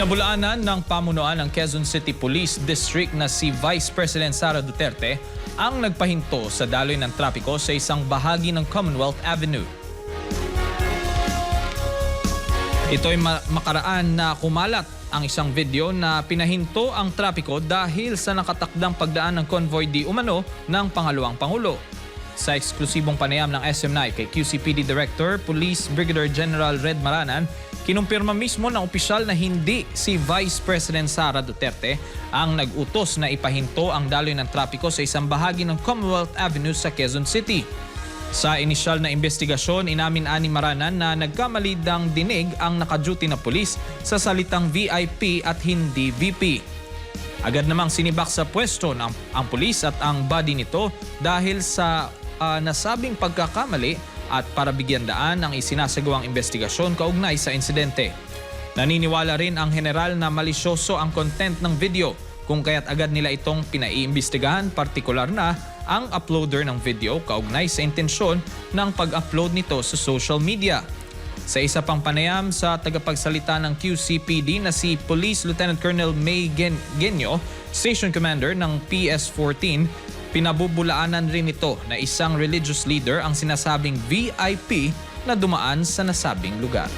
Pinabulaanan ng pamunuan ng Quezon City Police District na si Vice President Sara Duterte ang nagpahinto sa daloy ng trapiko sa isang bahagi ng Commonwealth Avenue. Ito'y ma- makaraan na kumalat ang isang video na pinahinto ang trapiko dahil sa nakatakdang pagdaan ng convoy di umano ng pangalawang pangulo. Sa eksklusibong panayam ng SM9 kay QCPD Director Police Brigadier General Red Maranan, kinumpirma mismo ng opisyal na hindi si Vice President Sara Duterte ang nag-utos na ipahinto ang daloy ng trapiko sa isang bahagi ng Commonwealth Avenue sa Quezon City. Sa inisyal na investigasyon, inamin ani Maranan na nagkamali dang dinig ang nakaduty na pulis sa salitang VIP at hindi VP. Agad namang sinibak sa pwesto ng ang pulis at ang body nito dahil sa ah, nasabing pagkakamali at para bigyan daan ang isinasagawang investigasyon kaugnay sa insidente. Naniniwala rin ang general na malisyoso ang content ng video kung kaya't agad nila itong pinaiimbestigahan partikular na ang uploader ng video kaugnay sa intensyon ng pag-upload nito sa social media. Sa isa pang panayam sa tagapagsalita ng QCPD na si Police Lieutenant Colonel May Gen- Genyo, Station Commander ng PS-14, pinabubulaanan rin ito na isang religious leader ang sinasabing VIP na dumaan sa nasabing lugar.